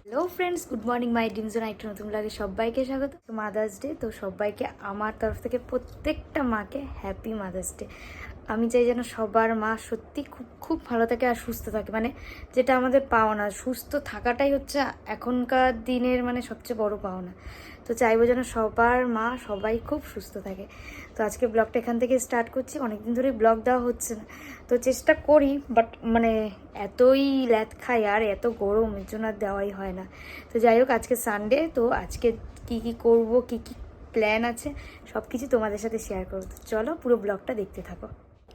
Hello friends good morning my ডিমস একটা নতুন লাগে সবাইকে স্বাগত। মাদার্স ডে তো সবাইকে আমার তরফ থেকে প্রত্যেকটা মাকে হ্যাপি মাদার্স ডে আমি চাই যেন সবার মা সত্যি খুব খুব ভালো থাকে আর সুস্থ থাকে। মানে যেটা আমাদের পাওনা, সুস্থ থাকাটাই হচ্ছে এখনকার দিনের মানে সবচেয়ে বড় পাওনা। তো চাইব যেন সবার মা সবাই খুব সুস্থ থাকে। তো আজকে ব্লগটা এখান থেকে স্টার্ট করছি। অনেকদিন ধরেই ব্লগ দেওয়া হচ্ছে না। তো চেষ্টা করি বাট মানে এতই ল্যাথ খাই আর এত গরম, এর জন্য আর দেওয়াই হয় না। তো যাই হোক, আজকে সানডে তো আজকে কি কি করব, কি কি প্ল্যান আছে সব কিছু তোমাদের সাথে শেয়ার করব। চলো পুরো ব্লগটা দেখতে থাকো।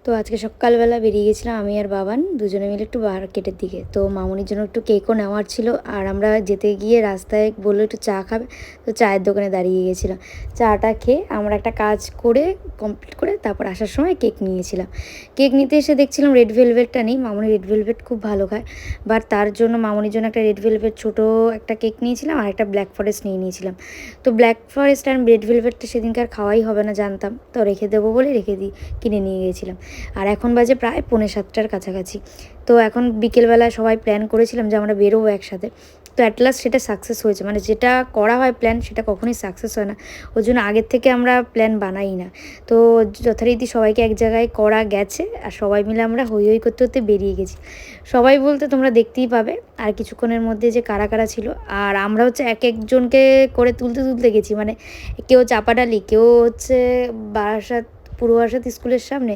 তো আজকে সকালবেলা বেরিয়ে গেছিলাম, আমি আর বাবান দুজনে মিলে একটু মার্কেটের দিকে। তো মামুনির জন্য একটু কেকও নেওয়ার ছিল, আর আমরা যেতে গিয়ে রাস্তায় বলল একটু চা খাবে, তো চায়ের দোকানে দাঁড়িয়ে গেছিলাম। চাটা খেয়ে আমরা একটা কাজ করে কমপ্লিট করে তারপর আসার সময় কেক নিয়েছিলাম। কেক নিতে এসে দেখছিলাম রেড ভেলভেটটা নেই, মামুনি রেড ভেলভেট খুব ভালো খায়। বাট তার জন্য মামুনির জন্য একটা রেড ভেলভেট ছোটো একটা কেক নিয়েছিলাম, আর একটা ব্ল্যাক ফরেস্ট নিয়ে নিয়েছিলাম। তো ব্ল্যাক ফরেস্ট আর রেড ভেলভেটটা সেদিনকার খাওয়াই হবে না জানতাম, তো রেখে দেবো বলে রেখে দিই কিনে নিয়ে গেছিলাম। আর এখন বাজে প্রায় পৌনে সাতটার কাছাকাছি। তো এখন বিকেলবেলা সবাই প্ল্যান করেছিলাম যে আমরা বেরোবো একসাথে। তো অ্যাট লাস্ট সেটা সাকসেস হয়েছে। মানে যেটা করা হয় প্ল্যান সেটা কখনোই সাকসেস হয় না। ওই জন্য আগের থেকে আমরা প্ল্যান বানাই না। তো যথারীতি সবাইকে এক জায়গায় করা গেছে আর সবাই মিলে আমরা হই হই করতে করতে বেরিয়ে গেছি। সবাই বলতে তোমরা দেখতেই পাবে আর কিছুক্ষণের মধ্যে যে কারা কারা ছিল। আর আমরা হচ্ছে এক একজনকে করে তুলতে তুলতে গেছি। মানে কেউ চাপাডালি, কেউ হচ্ছে বারাসাত পূর্ব বারাসাত স্কুলের সামনে,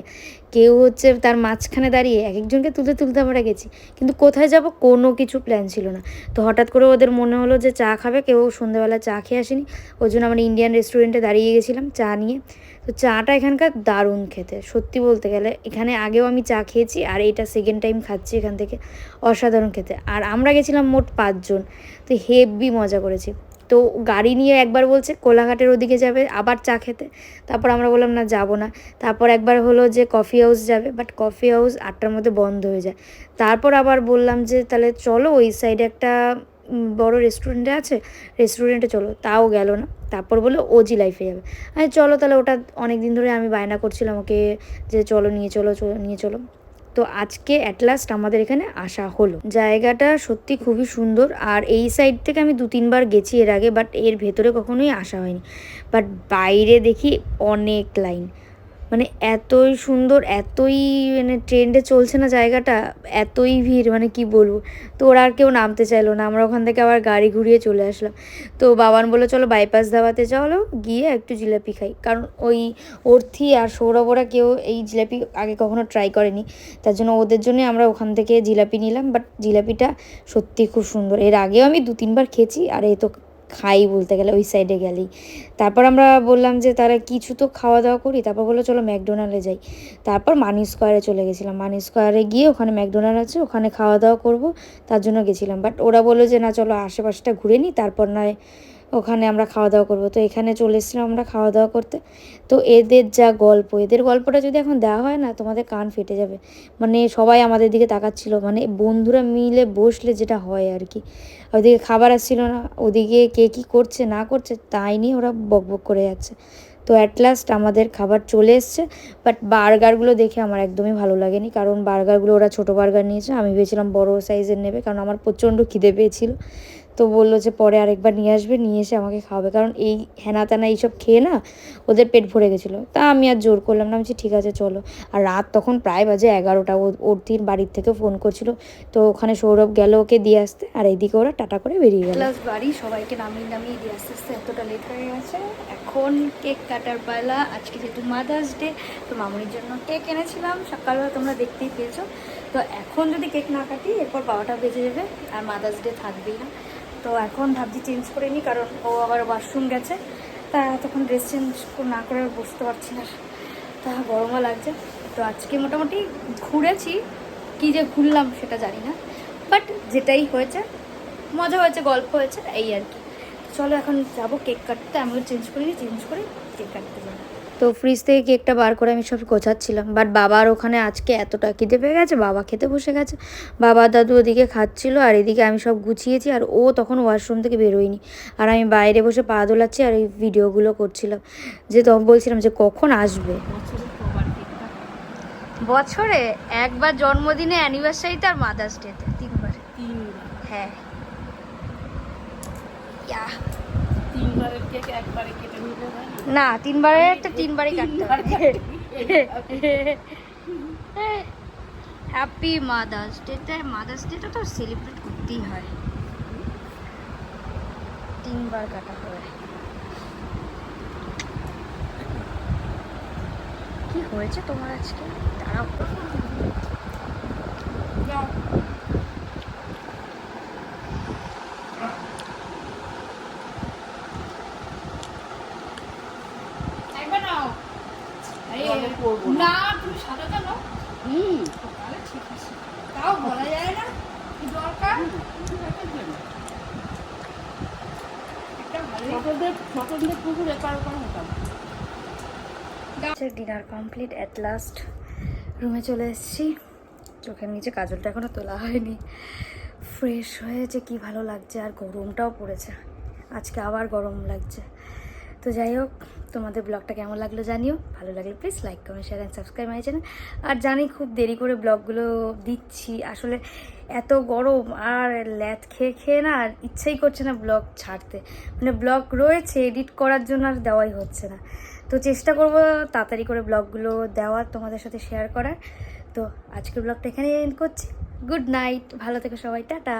কেউ হচ্ছে তার মাঝখানে দাঁড়িয়ে এক একজনকে তুলতে তুলতে আমরা গেছি। কিন্তু কোথায় যাব কোনো কিছু প্ল্যান ছিল না। তো হঠাৎ করে ওদের মনে হলো যে চা খাবে, কেউ সন্ধ্যেবেলা চা খেয়ে আসেনি। ওই জন্য আমরা ইন্ডিয়ান রেস্টুরেন্টে দাঁড়িয়ে গেছিলাম চা নিয়ে। তো চাটা এখানকার দারুণ খেতে, সত্যি বলতে গেলে। এখানে আগেও আমি চা খেয়েছি আর এটা সেকেন্ড টাইম খাচ্ছি এখান থেকে। অসাধারণ খেতে। আর আমরা গেছিলাম মোট পাঁচজন। তো হেভি মজা করেছি। তো গাড়ি নিয়ে একবার বলছে কোলাঘাটের ওদিকে যাবে, আবার চা খেতে। তারপর আমরা বললাম, না, যাব না। তারপর একবার হলো যে কফি হাউস যাবে বাট কফি হাউস আটটার মধ্যে বন্ধ হয়ে যায়। তারপর আবার বললাম যে, তাহলে চলো ওই সাইডে একটা বড় রেস্টুরেন্টে আছে রেস্টুরেন্টে চলো। তাও গেল না। তারপর বলে ওজি লাইফে যাবে। আমি, চলো তাহলে ওটা অনেক দিন ধরে আমি বায়না করছিলাম ওকে যে, চলো, নিয়ে চলো চলো নিয়ে চলো। তো আজকে অ্যাট লাস্ট আমাদের এখানে আসা হলো। জায়গাটা সত্যি খুবই সুন্দর, আর এই সাইড থেকে আমি দু তিনবার গেছি এর আগে বাট এর ভেতরে কখনোই আসা হয়নি। বাট বাইরে দেখি অনেক লাইন মানে এতই সুন্দর, এতই মানে ট্রেন্ডে চলছে না জায়গাটা, এতই ভিড় মানে কি বলব? তো ওরা আর কেউ নামতে চাইলো না, আমরা ওখান থেকে আবার গাড়ি ঘুরিয়ে চলে আসলাম। তো বাবান বলল, চলো বাইপাস ধাবাতে চলো গিয়ে একটু জিলাপি খাই। কারণ ওই অর্থি আর সৌরভ, ওরা কেউ এই জিলাপি আগে কখনো ট্রাই করেনি। তার জন্য ওদের জন্য আমরা ওখান থেকে জিলাপি নিলাম বাট জিলাপিটা সত্যি খুব সুন্দর। এর আগেও আমি দু তিনবার খেয়েছি, আর এ তো খাই বলতে গেলে, ওই সাইডে গেলেই। তারপর আমরা বললাম যে, তারা কিছু তো খাওয়া দাওয়া করি। তারপর বলল, চলো ম্যাকডোনাল্ডে যাই। তারপর মানি স্কোয়ারে চলে গেছিলাম। মানি স্কোয়ারে গিয়ে ওখানে ম্যাকডোনাল্ড আছে, ওখানে খাওয়া দাওয়া করব, তার জন্য গেছিলাম। বাট ওরা বলল যে, না, চলো আশেপাশটা ঘুরে নিই তারপর নয় ওখানে আমরা খাওয়া দাওয়া করব। তো এখানে চলে এসেছিলাম আমরা খাওয়া দাওয়া করতে। তো এদের যা গল্প, এদের গল্পটা যদি এখন দেওয়া হয় না, তোমাদের কান ফেটে যাবে। মানে সবাই আমাদের দিকে তাকাচ্ছিল। মানে বন্ধুরা মিলে বসলে যেটা হয় আর কি। ওদিকে খাবার আসছিল না, ওদিকে কে কী করছে, না করছে, তাই নিয়ে ওরা বকবক করে যাচ্ছে। তো অ্যাট লাস্ট আমাদের খাবার চলে এসছে। বাট বার্গারগুলো দেখে আমার একদমই ভালো লাগেনি। কারণ বার্গারগুলো ওরা ছোটো বার্গার নিয়েছে। আমি ভেবেছিলাম বড় সাইজের নেবে। কারণ আমার প্রচণ্ড খিদে পেয়েছিল। তো বলল যে পরে আরেকবার নিয়ে আসবে, নিয়ে এসে আমাকে খাওয়াবে। কারণ এই হেনা তেনা এইসব খেয়ে না ওদের পেট ভরে গেছিল। তা আমি আর জোর করলাম না, আমি ঠিক আছে, চলো। আর রাত তখন প্রায় বাজে এগারোটা ওর দিন বাড়ির থেকে ফোন করছিল। তো ওখানে সৌরভ গেল ওকে দিয়ে আসতে, আর এইদিকে ওরা টাটা করে বেরিয়ে গেল। ক্লাস বাড়ি, সবাইকে নামিয়ে নামিয়ে দিয়ে আসতে আসতে এতটা লেট হয়ে গেছে। এখন কেক কাটার পালা, আজকে যেহেতু মাদার্স ডে তো মামুনির জন্য কেক এনেছিলাম। সকালবেলা তোমরা দেখতেই পেয়েছ। তো এখন যদি কেক না কাটি, এরপর বারোটা বেজে যাবে, আর মাদার্স ডে থাকবেই না। তো এখন ভাবছি চেঞ্জ করে নিই কারণ ও আবার ওয়াশরুম গেছে। তা তখন ড্রেস চেঞ্জ না করে বসতে পারছি না। তা গরমও লাগছে। তো আজকে মোটামুটি ঘুরেছি, কী যে ঘুরলাম সেটা জানি না। বাট যেটাই হয়েছে, মজা হয়েছে, গল্প হয়েছে, এই আর কি। চলো এখন যাব কেক কাটতে, আমিও চেঞ্জ করি চেঞ্জ করে কেক কাটতে যাব। তো ফ্রিজ থেকে কেকটা বার করে আমি সব গোছাচ্ছিলাম। বাট বাবার ওখানে আজকে এতটা খিদে পেয়ে গেছে বাবা খেতে বসে গেছে। বাবা দাদু ওদিকে খাচ্ছিল আর এদিকে আমি সব গুছিয়েছি আর ও তখন ওয়াশরুম থেকে বেরোয়নি। আর আমি বাইরে বসে পা দোলাচ্ছি আর এই ভিডিওগুলো করছিলাম। যে তখন বলছিলাম যে কখন আসবে? বছরে একবার জন্মদিনে অ্যানিভার্সারিতে আর মাদার্স ডেতে তিনবার। হ্যাঁ। না? তিনবারে একটা তিনবারই কাটতে হবে। হ্যাপি মাদার্স ডেটা মাদার্স ডেটা তো সেলিব্রেট করতেই হয়। তিনবার কাটা হবে কি হয়েছে তোমার আজকে? দাঁড়াও একবার নাও। করব না। তুমি সাদাটা নাও। হুম। তাহলে ঠিক আছে। তাও বলা যায় না কি দরকার। ছোটদের ছোটদের পুকুর এপার ওপার হতাম ডিনার কমপ্লিট অ্যাট লাস্ট রুমে চলে এসেছি। চোখের নিচে কাজলটা এখনও তোলা হয়নি। ফ্রেশ হয়েছে কি ভালো লাগছে আর গরমটাও পড়েছে। আজকে আবার গরম লাগছে। তো যাই হোক তোমাদের ব্লগটা কেমন লাগল জানিও। ভালো লাগলে please like comment share and subscribe my channel আর জানি খুব দেরি করে ব্লগগুলো দিচ্ছি। আসলে এত গরম আর ল্যাদ খেয়ে খেয়ে না আর ইচ্ছাই করছে না ব্লগ ছাড়তে। মানে ব্লগ রয়েছে এডিট করার জন্য আর দেওয়াই হচ্ছে না। তো চেষ্টা করব তাড়াতাড়ি করে ব্লগগুলো দেওয়ার তোমাদের সাথে শেয়ার করার। তো আজকের ব্লগটা এখানেই এন্ড করছি। গুড নাইট ভালো থেকো সবাই। টাটা।